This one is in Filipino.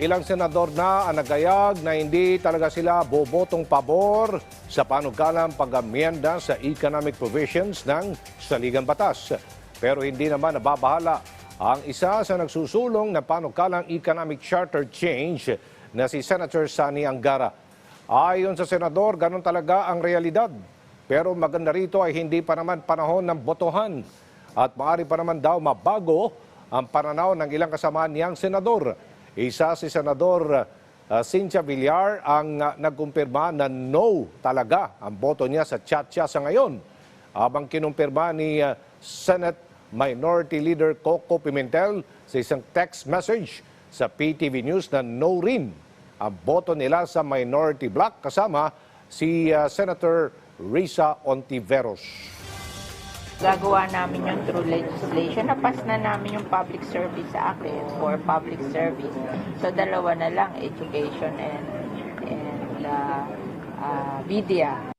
Ilang senador na ang nagayag na hindi talaga sila bobotong pabor sa panukalang pag-amyenda sa economic provisions ng saligang batas. Pero hindi naman nababahala ang isa sa nagsusulong na panukalang economic charter change na si Senator Sani Angara. Ayon sa senador, ganun talaga ang realidad. Pero maganda rito ay hindi pa naman panahon ng botohan at maaari pa naman daw mabago ang pananaw ng ilang kasama niyang senador. Isa si Senador uh, Cynthia Villar ang uh, nagkumpirma na no talaga ang boto niya sa chat-chat sa ngayon. Habang kinumpirma ni uh, Senate Minority Leader Coco Pimentel sa isang text message sa PTV News na no rin ang boto nila sa minority block kasama si uh, Senator Risa Ontiveros. Gagawa namin yun through legislation. Napas na namin yung public service sa akin for public service. So dalawa na lang, education and, and uh, uh, media.